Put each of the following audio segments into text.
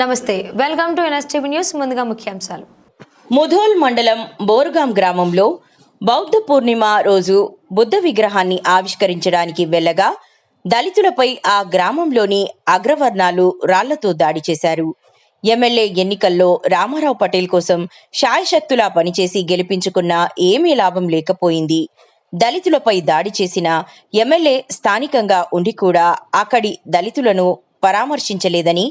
నమస్తే welcome to NSTV news ముందుగా ముఖ్యాంశాలు. ముధోల్ మండలం బోర్గాం గ్రామంలో బౌద్ధ పూర్ణిమ రోజు బుద్ధ విగ్రహాన్ని ఆవిష్కరించడానికి వెళ్ళగా దళితులపై ఆ గ్రామంలోని అగ్రవర్ణాలు రాళ్ళతో దాడి చేశారు. ఎమ్మెల్యే ఎన్నికల్లో రామారావు పటేల్ కోసం శాయశక్తులా పనిచేసి గెలిపించుకున్న ఏమీ లాభం లేకపోయింది. దళితులపై దాడి చేసిన ఎమ్మెల్యే స్థానికంగా ఉండి కూడా అక్కడి దళితులను పరామర్శించలేదని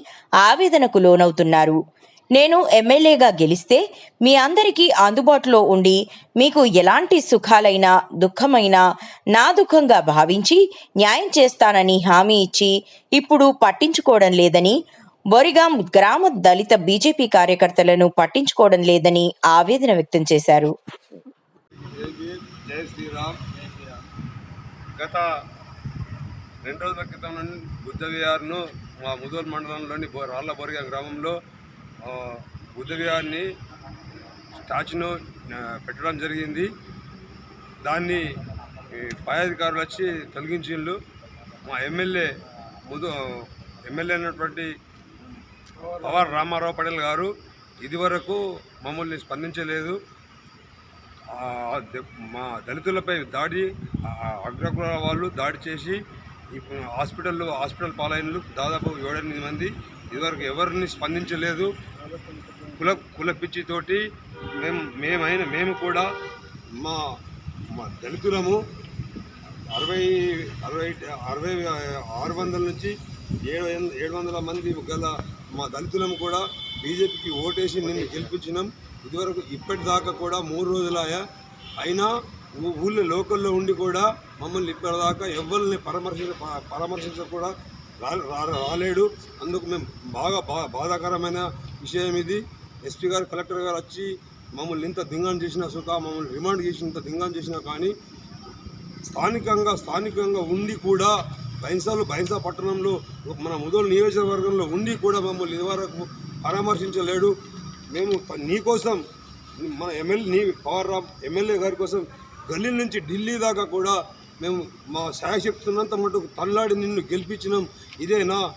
ఆవేదనకు లోనవుతున్నారు. నేను ఎమ్మెల్యేగా గెలిస్తే మీ అందరికీ అందుబాటులో ఉండి మీకు ఎలాంటి సుఖాలైనా దుఃఖమైనా నా దుఃఖంగా భావించి న్యాయం చేస్తానని హామీ ఇచ్చి ఇప్పుడు పట్టించుకోవడం లేదని బొరిగాం గ్రామ దళిత బీజేపీ కార్యకర్తలను పట్టించుకోవడం లేదని ఆవేదన వ్యక్తం చేశారు. గత రెండు రోజుల క్రితం నుండి బుద్ధవిహార్ను మా ముదోల్ మండలంలోని బో రాళ్ళ బొరిగా గ్రామంలో బుద్ధవిహార్ని స్టాచ్యూను పెట్టడం జరిగింది. దాన్ని పై అధికారులు వచ్చి తొలగించిండ్రు మా ఎమ్మెల్యే ముదు ఎమ్మెల్యే అయినటువంటి పవర్ రామారావు పటేల్ గారు ఇదివరకు మమ్మల్ని స్పందించలేదు. మా దళితులపై దాడి అగ్రకుల వాళ్ళు దాడి చేసి హాస్పిటల్లో హాస్పిటల్ పాలైనలు దాదాపు ఏడెనిమిది మంది. ఇదివరకు ఎవరిని స్పందించలేదు. కుల కుల పిచ్చితోటి మేము మేమైన మేము కూడా మా మా దళితులము అరవై అరవై అరవై ఆరు వందల నుంచి ఏడు ఏడు వందల మంది గల మా దళితులము కూడా బీజేపీకి ఓటేసి నిన్ను గెలిపించినాం. ఇదివరకు ఇప్పటిదాకా కూడా మూడు రోజులయా అయినా ఊళ్ళో లోకల్లో ఉండి కూడా మమ్మల్ని ఇప్పటిదాకా ఎవరిని పరామర్శించ పరామర్శించ కూడా రాలేడు. అందుకు మేము బాగా బా బాధాకరమైన విషయం ఇది. ఎస్పీ గారు కలెక్టర్ గారు వచ్చి మమ్మల్ని ఇంత దింగాన్ చేసినా సుఖ మమ్మల్ని రిమాండ్ చేసి ఇంత దింగాన్ చేసినా కానీ స్థానికంగా స్థానికంగా ఉండి కూడా బైన్సాలు బైన్సా పట్టణంలో మన ముదోలు నియోజకవర్గంలో ఉండి కూడా మమ్మల్ని ఇదివరకు పరామర్శించలేడు. మేము నీకోసం నీ కోసం మన ఎమ్మెల్యే నీ పవర్ రామ్ ఎమ్మెల్యే గారి కోసం గల్లీ నుంచి ఢిల్లీ దాకా కూడా మేము మా శాయశక్తున్నంత మటుకు తల్లాడి నిన్ను గెలిపించినాం. ఇదేనా?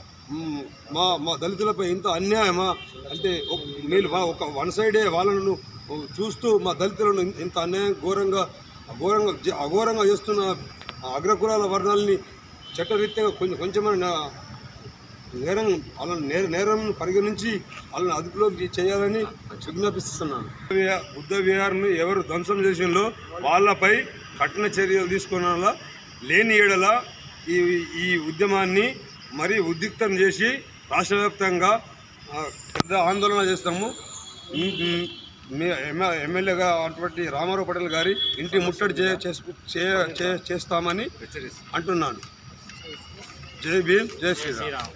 మా మా దళితులపై ఇంత అన్యాయమా? అంటే ఒక- మీరు మా ఒక వన్ సైడే వాళ్ళను చూస్తూ మా దళితులను ఇంత- అన్యాయం ఘోరంగా అఘోరంగా అఘోరంగా చేస్తున్న అగ్రకులాల వర్ణాలని చట్టరీత్యంగా కొంచెం కొంచెమైనా నేరం వాళ్ళని నేర నేరం పరిగణించి వాళ్ళని అదుపులోకి చేయాలని విజ్ఞాపిస్తున్నాను. బుద్ధ విహార్ను ఎవరు ధ్వంసం చేసిందో వాళ్ళపై కఠిన చర్యలు తీసుకున్న లేని ఏడల ఈ ఈ ఉద్యమాన్ని మరీ ఉద్రిక్తం చేసి రాష్ట్ర వ్యాప్తంగా ఆ, పెద్ద ఆందోళన చేస్తాము. ఎమ్మెల్యేగా అటువంటి రామారావు పటేల్ గారి ఇంటి ముట్టడి చేస్తామని అంటున్నాను. జై భీమ్ జై శ్రీరామ్